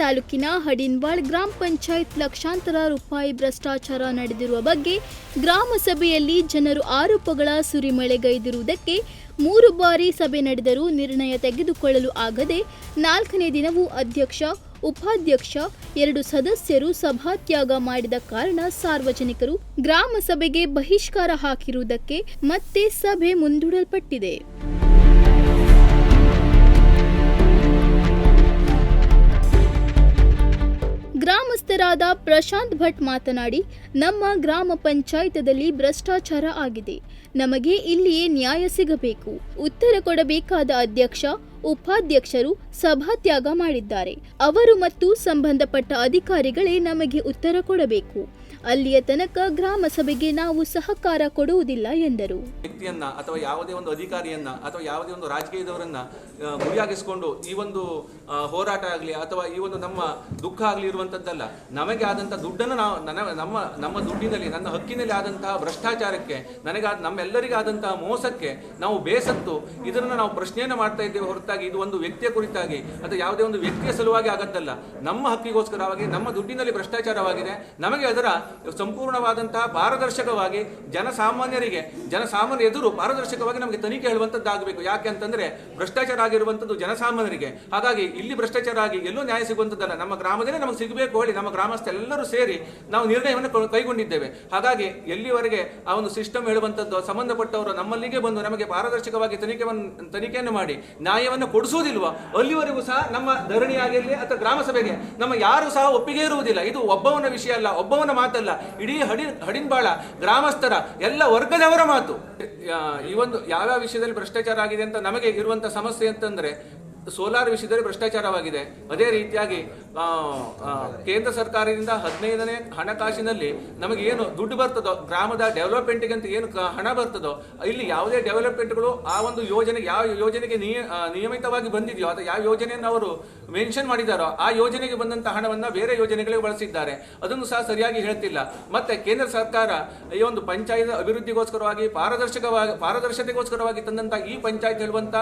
ತಾಲೂಕಿನ ಹಡಿನ್ವಾಳ್ ಗ್ರಾಮ ಪಂಚಾಯತ್ ಲಕ್ಷಾಂತರ ರೂಪಾಯಿ ಭ್ರಷ್ಟಾಚಾರ ನಡೆದಿರುವ ಬಗ್ಗೆ ಗ್ರಾಮ ಸಭೆಯಲ್ಲಿ ಜನರು ಆರೋಪಗಳ ಸುರಿಮಳೆಗೈದಿರುವುದಕ್ಕೆ ಮೂರು ಬಾರಿ ಸಭೆ ನಡೆದರೂ ನಿರ್ಣಯ ತೆಗೆದುಕೊಳ್ಳಲು ಆಗದೆ ನಾಲ್ಕನೇ ದಿನವೂ ಅಧ್ಯಕ್ಷ, ಉಪಾಧ್ಯಕ್ಷ, ಎರಡು ಸದಸ್ಯರು ಸಭಾತ್ಯಾಗ ಮಾಡಿದ ಕಾರಣ ಸಾರ್ವಜನಿಕರು ಗ್ರಾಮ ಸಭೆಗೆ ಬಹಿಷ್ಕಾರ ಹಾಕಿರುವುದಕ್ಕೆ ಮತ್ತೆ ಸಭೆ ಮುಂದೂಡಲ್ಪಟ್ಟಿದೆ. ಗ್ರಾಮಸ್ಥರಾದ ಪ್ರಶಾಂತ್ ಭಟ್ ಮಾತನಾಡಿ, ನಮ್ಮ ಗ್ರಾಮ ಪಂಚಾಯತದಲ್ಲಿ ಭ್ರಷ್ಟಾಚಾರ ಆಗಿದೆ. ನಮಗೆ ಇಲ್ಲಿಯೇ ನ್ಯಾಯ ಸಿಗಬೇಕು. ಉತ್ತರ ಕೊಡಬೇಕಾದ ಅಧ್ಯಕ್ಷ, ಉಪಾಧ್ಯಕ್ಷರು ಸಭಾತ್ಯಾಗ ಮಾಡಿದ್ದಾರೆ. ಅವರು ಮತ್ತು ಸಂಬಂಧಪಟ್ಟ ಅಧಿಕಾರಿಗಳೇ ನಮಗೆ ಉತ್ತರ ಕೊಡಬೇಕು. ಅಲ್ಲಿಯ ತನಕ ಗ್ರಾಮ ಸಭೆಗೆ ನಾವು ಸಹಕಾರ ಕೊಡುವುದಿಲ್ಲ ಎಂದರು. ವ್ಯಕ್ತಿಯನ್ನ ಅಥವಾ ಯಾವುದೇ ಒಂದು ಅಧಿಕಾರಿಯನ್ನ ಅಥವಾ ಯಾವುದೇ ಒಂದು ರಾಜಕೀಯದವರನ್ನ ಗುರಿಯಾಗಿಸಿಕೊಂಡು ಈ ಒಂದು ಹೋರಾಟ ಆಗಲಿ ಅಥವಾ ಈ ಒಂದು ನಮ್ಮ ದುಃಖ ಆಗಲಿ ಇರುವಂಥದ್ದಲ್ಲ ನಮಗೆ ಆದಂಥ ದುಡ್ಡನ್ನು ನಾವು ನಮ್ಮ ನಮ್ಮ ದುಡ್ಡಿನಲ್ಲಿ, ನನ್ನ ಹಕ್ಕಿನಲ್ಲಿ ಆದಂತಹ ಭ್ರಷ್ಟಾಚಾರಕ್ಕೆ ನನಗಾದ ನಮ್ಮೆಲ್ಲರಿಗಾದಂತಹ ಮೋಸಕ್ಕೆ ನಾವು ಬೇಸತ್ತು, ಇದನ್ನು ನಾವು ಪ್ರಶ್ನೆಯನ್ನು ಮಾಡ್ತಾ ಇದ್ದೇವೆ ಹೊರತಾಗಿ, ಇದು ಒಂದು ವ್ಯಕ್ತಿಯ ಕುರಿತಾಗಿ ಅಥವಾ ಯಾವುದೇ ಒಂದು ವ್ಯಕ್ತಿಯ ಸಲುವಾಗಿ ಆಗದ್ದಲ್ಲ. ನಮ್ಮ ಹಕ್ಕಿಗೋಸ್ಕರವಾಗಿ, ನಮ್ಮ ದುಡ್ಡಿನಲ್ಲಿ ಭ್ರಷ್ಟಾಚಾರವಾಗಿದೆ, ನಮಗೆ ಅದರ ಸಂಪೂರ್ಣವಾದಂತಹ ಪಾರದರ್ಶಕವಾಗಿ ಜನಸಾಮಾನ್ಯರಿಗೆ, ಜನಸಾಮಾನ್ಯ ಎದುರು ಪಾರದರ್ಶಕವಾಗಿ ನಮಗೆ ತನಿಖೆ ಹೇಳುವಂಥದ್ದಾಗಬೇಕು ಯಾಕೆ ಅಂತಂದ್ರೆ ಭ್ರಷ್ಟಾಚಾರ ಆಗಿರುವಂಥದ್ದು ಜನಸಾಮಾನ್ಯರಿಗೆ. ಹಾಗಾಗಿ ಇಲ್ಲಿ ಭ್ರಷ್ಟಾಚಾರ ಆಗಿ ಎಲ್ಲೂ ನ್ಯಾಯ ಸಿಗುವಂಥದ್ದಲ್ಲ ನಮ್ಮ ಗ್ರಾಮದಲ್ಲೇ ನಮಗೆ ಸಿಗಬೇಕು ಹೇಳಿ ನಮ್ಮ ಗ್ರಾಮಸ್ಥರೆಲ್ಲರೂ ಸೇರಿ ನಾವು ನಿರ್ಣಯವನ್ನು ಕೈಗೊಂಡಿದ್ದೇವೆ. ಹಾಗಾಗಿ ಎಲ್ಲಿವರೆಗೆ ಆ ಒಂದು ಸಿಸ್ಟಮ್ ಹೇಳುವಂಥದ್ದು ಸಂಬಂಧಪಟ್ಟವರು ನಮ್ಮಲ್ಲಿಗೆ ಬಂದು ನಮಗೆ ಪಾರದರ್ಶಕವಾಗಿ ತನಿಖೆಯನ್ನು ತನಿಖೆಯನ್ನು ಮಾಡಿ ನ್ಯಾಯವನ್ನು ಕೊಡಿಸುವುದಿಲ್ವೋ, ಅಲ್ಲಿವರೆಗೂ ಸಹ ನಮ್ಮ ಧರಣಿಯಾಗಿರಲಿ ಅಥವಾ ಗ್ರಾಮ ಸಭೆಗೆ ನಮ್ಮ ಯಾರು ಸಹ ಒಪ್ಪಿಗೆ ಇರುವುದಿಲ್ಲ. ಇದು ಒಬ್ಬವನ ವಿಷಯ ಅಲ್ಲ, ಒಬ್ಬವನ ಮಾತಲ್ಲ. ಇಡೀ ಹಡಿ, ಹಡಿನ್ಬಾಳ, ಗ್ರಾಮಸ್ಥರ, ಎಲ್ಲ ವರ್ಗದವರ ಮಾತು. ಈ ಒಂದು ಯಾವ್ಯಾವ ವಿಷಯದಲ್ಲಿ ಭ್ರಷ್ಟಾಚಾರ ಆಗಿದೆ ಅಂತ ನಮಗೆ ಇರುವಂತ ಸಮಸ್ಯೆ ಅಂತಂದ್ರೆ ಸೋಲಾರ್ ವಿಷಯದಲ್ಲಿ ಭ್ರಷ್ಟಾಚಾರವಾಗಿದೆ. ಅದೇ ರೀತಿಯಾಗಿ ಕೇಂದ್ರ ಸರ್ಕಾರದಿಂದ ಹದಿನೈದನೇ ಹಣಕಾಸಿನಲ್ಲಿ ನಮಗೆ ಏನು ದುಡ್ಡು ಬರ್ತದೋ, ಗ್ರಾಮದ ಡೆವಲಪ್ಮೆಂಟ್ಗೆ ಅಂತ ಏನು ಹಣ ಬರ್ತದೋ, ಇಲ್ಲಿ ಯಾವುದೇ ಡೆವಲಪ್ಮೆಂಟ್ಗಳು ಆ ಒಂದು ಯೋಜನೆ, ಯಾವ ಯೋಜನೆಗೆ ನಿಯ, ನಿಯಮಿತವಾಗಿ ಬಂದಿದೆಯೋ, ಅಥವಾ ಯಾವ ಯೋಜನೆಯನ್ನು ಅವರು ಮೆನ್ಷನ್ ಮಾಡಿದಾರೋ, ಆ ಯೋಜನೆಗೆ ಬಂದಂಥ ಹಣವನ್ನು ಬೇರೆ ಯೋಜನೆಗಳಿಗೆ ಬಳಸಿದ್ದಾರೆ. ಅದನ್ನು ಸಹ ಸರಿಯಾಗಿ ಹೇಳ್ತಿಲ್ಲ. ಮತ್ತೆ ಕೇಂದ್ರ ಸರ್ಕಾರ ಈ ಒಂದು ಪಂಚಾಯತ್ ಅಭಿವೃದ್ಧಿಗೋಸ್ಕರವಾಗಿ, ಪಾರದರ್ಶಕವಾಗಿ, ಪಾರದರ್ಶತೆಗೋಸ್ಕರವಾಗಿ ತಂದಂಥ ಈ ಪಂಚಾಯತ್ ಹೇಳುವಂಥ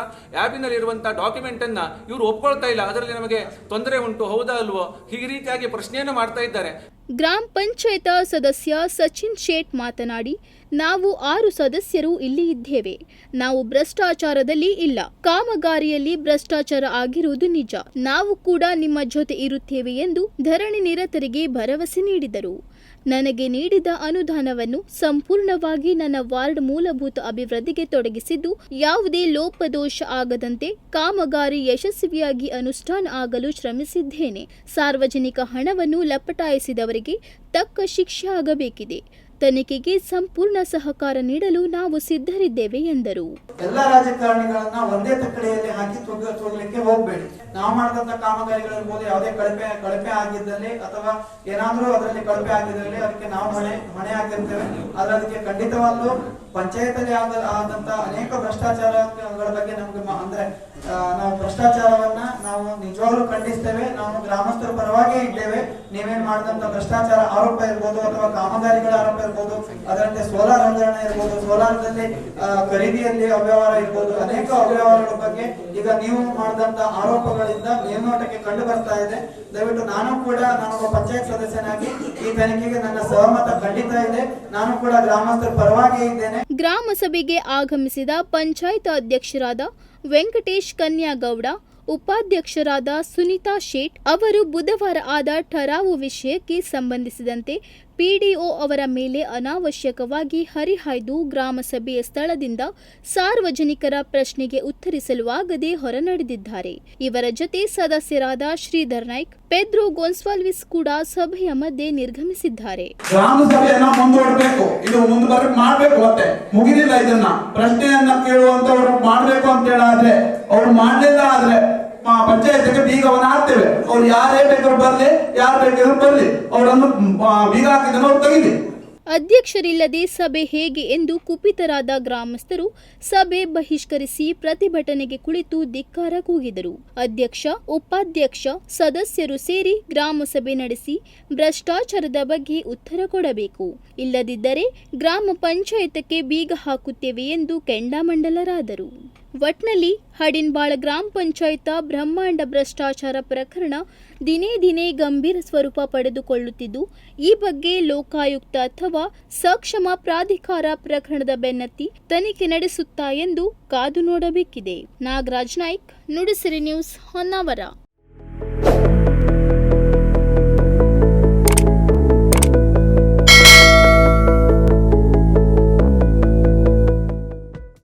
ಆ್ಯಪಿನಲ್ಲಿ ಇರುವಂತ ಡಾಕ್ಯುಮೆಂಟ್ ಅನ್ನ ಇವರು ಒಪ್ಕೊಳ್ತಾ ಇಲ್ಲ. ಅದರಲ್ಲಿ ನಮಗೆ ತೊಂದರೆ ಉಂಟು, ಹೌದಾ ಅಲ್ವೋ? ಹೀಗೆ ರೀತಿಯಾಗಿ ಪ್ರಶ್ನೆಯನ್ನು ಮಾಡ್ತಾ ಇದ್ದಾರೆ. ಗ್ರಾಮ ಪಂಚಾಯತ ಸದಸ್ಯ ಸಚಿನ್ ಶೇಟ್ ಮಾತನಾಡಿ, ನಾವು ಆರು ಸದಸ್ಯರು ಇಲ್ಲಿ ಇದ್ದೇವೆ. ನಾವು ಭ್ರಷ್ಟಾಚಾರದಲ್ಲಿ ಇಲ್ಲ. ಕಾಮಗಾರಿಯಲ್ಲಿ ಭ್ರಷ್ಟಾಚಾರ ಆಗಿರುವುದು ನಿಜ. ನಾವು ಕೂಡ ನಿಮ್ಮ ಜೊತೆ ಇರುತ್ತೇವೆ ಎಂದು ಧರಣಿ ನಿರತರಿಗೆ ಭರವಸೆ ನೀಡಿದರು. ನನಗೆ ನೀಡಿದ ಅನುದಾನವನ್ನು ಸಂಪೂರ್ಣವಾಗಿ ನನ್ನ ವಾರ್ಡ್ ಮೂಲಭೂತ ಅಭಿವೃದ್ಧಿಗೆ ತೊಡಗಿಸಿದ್ದು, ಯಾವುದೇ ಲೋಪದೋಷ ಆಗದಂತೆ ಕಾಮಗಾರಿ ಯಶಸ್ವಿಯಾಗಿ ಅನುಷ್ಠಾನ ಆಗಲು ಶ್ರಮಿಸಿದ್ದೇನೆ. ಸಾರ್ವಜನಿಕ ಹಣವನ್ನು ಲಪಟಾಯಿಸಿದವರಿಗೆ ತಕ್ಕ ಶಿಕ್ಷೆ ಆಗಬೇಕಿದೆ. ತನಿಖೆಗೆ ಸಂಪೂರ್ಣ ಸಹಕಾರ ನೀಡಲು ನಾವು ಸಿದ್ಧರಿದ್ದೇವೆ ಎಂದರು. ಎಲ್ಲ ರಾಜಕಾರಣಿಗಳನ್ನ ಒಂದೇ ತಕ್ಕಡಿಯಲ್ಲಿ ಹಾಕಿ ತೂಗ ತೂಗಲಿಕ್ಕೆ ಹೋಗ್ಬೇಡಿ. ನಾವು ಮಾಡಿದಂತ ಕಾಮಗಾರಿಗಳಿರ್ಬೋದು ಯಾವುದೇ ಕಳಪೆ ಕಳಪೆ ಆಗಿದ್ದಲ್ಲಿ ಅಥವಾ ಏನಾದರೂ ಅದರಲ್ಲಿ ಕಳಪೆ ಆಗಿದ್ದಲ್ಲಿ ಅದಕ್ಕೆ ನಾವು ಹೊಣೆ ಹೊಣೆ ಆಗಿರ್ತೇವೆ ಆದ್ರೆ ಅದಕ್ಕೆ ಖಂಡಿತವಾಗ್ಲೂ ಪಂಚಾಯತ್ ಅಲ್ಲಿ ಆದಂತ ಅನೇಕ ಭ್ರಷ್ಟಾಚಾರಗಳ ಬಗ್ಗೆ ನಮ್ಗೆ ಅಂದ್ರೆ ನಾವು ಭ್ರಷ್ಟಾಚಾರವನ್ನ ನಾವು ನಿಜವಾಗ್ಲೂ ಖಂಡಿಸ್ತೇವೆ, ನಾವು ಗ್ರಾಮಸ್ಥರ ಪರವಾಗಿ ಇದ್ದೇವೆ. ನೀವೇನ್ ಮಾಡಿದಂತ ಭ್ರಷ್ಟಾಚಾರ ಆರೋಪ ಇರ್ಬೋದು ಅಥವಾ ಕಾಮಗಾರಿಗಳ ಆರೋಪ ಇರ್ಬೋದು, ಅದರಂತೆ ಸೋಲಾರ್ ಹಗರಣ ಇರ್ಬೋದು, ಸೋಲಾರ್ದಲ್ಲಿ ಖರೀದಿಯಲ್ಲಿ ಅವ್ಯವಹಾರ ಇರ್ಬೋದು, ಅನೇಕ ಅವ್ಯವಹಾರಗಳ ಬಗ್ಗೆ ಈಗ ನೀವು ಮಾಡಿದಂತ ಆರೋಪಗಳಿಂದ ಮೇಲ್ನೋಟಕ್ಕೆ ಕಂಡು ಬರ್ತಾ ಇದೆ. ದಯವಿಟ್ಟು ನಾನು ಕೂಡ ನಾನೊಬ್ಬ ಪಂಚಾಯತ್ ಸದಸ್ಯನಾಗಿ ಈ ತನಿಖೆಗೆ ನನ್ನ ಸಹಮತ ಖಂಡಿತ ಇದೆ. ನಾನು ಕೂಡ ಗ್ರಾಮಸ್ಥರ ಪರವಾಗಿ ಇದ್ದೇನೆ. ಗ್ರಾಮ ಸಭೆಗೆ ಆಗಮಿಸಿದ ಪಂಚಾಯತ್ ಅಧ್ಯಕ್ಷರಾದ ವೆಂಕಟೇಶ್ ಕನ್ಯಾಗೌಡ ಉಪಾಧ್ಯಕ್ಷರಾದ ಸುನೀತಾ ಶೇಟ್ ಅವರು ಬುಧವಾರ ಆದ ಠರಾವು ವಿಷಯಕ್ಕೆ ಸಂಬಂಧಿಸಿದಂತೆ ಪಿಡಿಒ ಅವರ ಮೇಲೆ ಅನಾವಶ್ಯಕವಾಗಿ ಹರಿಹಾಯ್ದು ಗ್ರಾಮಸಭೆಯ ಸ್ಥಳದಿಂದ ಸಾರ್ವಜನಿಕರ ಪ್ರಶ್ನೆಗೆ ಉತ್ತರಿಸಲು ಆಗದೆ ಹೊರನಡೆದಿದ್ದಾರೆ. ಇವರ ಜೊತೆ ಸದಸ್ಯರಾದ ಶ್ರೀಧರ್ ನಾಯ್ಕ್, ಪೆದ್ರೋ ಗೋನ್ಸ್ವಾಲ್ವಿಸ್ ಕೂಡ ಸಭೆಯ ಮಧ್ಯೆ ನಿರ್ಗಮಿಸಿದ್ದಾರೆ. ಪ್ರಶ್ನೆಯನ್ನ ಕೇಳುವಂತ ಮಾಡ್ಬೇಕು ಅಂತ ಹೇಳಾದ್ರೆ, ಅವ್ರು ಮಾಡಲಿಲ್ಲ ಆದ್ರೆ ಪಂಚಾಯತ್ಗೆ ಬೀಗವನ್ನ ಹಾಕ್ತೇವೆ. ಅವ್ರು ಯಾರೇ ಬೇಕಾದ್ರು ಬರ್ಲಿ, ಯಾರು ಬೇಕಾದ್ರು ಬರ್ಲಿ. ಅವರನ್ನು ಬೀಗ ಹಾಕಿದ್ದನ್ನು ಅವ್ರು ಅಧ್ಯಕ್ಷರಿಲ್ಲದೆ ಸಭೆ ಹೇಗೆ ಎಂದು ಕುಪಿತರಾದ ಗ್ರಾಮಸ್ಥರು ಸಭೆ ಬಹಿಷ್ಕರಿಸಿ ಪ್ರತಿಭಟನೆಗೆ ಕುಳಿತು ಧಿಕ್ಕಾರ ಕೂಗಿದರು. ಅಧ್ಯಕ್ಷ, ಉಪಾಧ್ಯಕ್ಷ, ಸದಸ್ಯರು ಸೇರಿ ಗ್ರಾಮಸಭೆ ನಡೆಸಿ ಭ್ರಷ್ಟಾಚಾರದ ಬಗ್ಗೆ ಉತ್ತರ ಕೊಡಬೇಕು. ಇಲ್ಲದಿದ್ದರೆ ಗ್ರಾಮ ಪಂಚಾಯತಕ್ಕೆ ಬೀಗ ಹಾಕುತ್ತೇವೆ ಎಂದು ಕೆಂಡಾಮಂಡಲರಾದರು. ಒಟ್ನಲ್ಲಿ ಹಡಿನ್ಬಾಳ ಗ್ರಾಮ ಪಂಚಾಯತ, ಬ್ರಹ್ಮಾಂಡ ಭ್ರಷ್ಟಾಚಾರ ಪ್ರಕರಣ ದಿನೇ ದಿನೇ ಗಂಭೀರ ಸ್ವರೂಪ ಪಡೆದುಕೊಳ್ಳುತ್ತಿದ್ದು, ಈ ಬಗ್ಗೆ ಲೋಕಾಯುಕ್ತ ಅಥವಾ ಸಕ್ಷಮ ಪ್ರಾಧಿಕಾರ ಪ್ರಕರಣದ ಬೆನ್ನತ್ತಿ ತನಿಖೆ ನಡೆಸುತ್ತಾ ಎಂದು ಕಾದು ನೋಡಬೇಕಿದೆ. ನಾಗರಾಜ್ ನಾಯ್ಕ್, ನುಡಿಸಿರಿ ನ್ಯೂಸ್ ಹೊನ್ನಾವರ.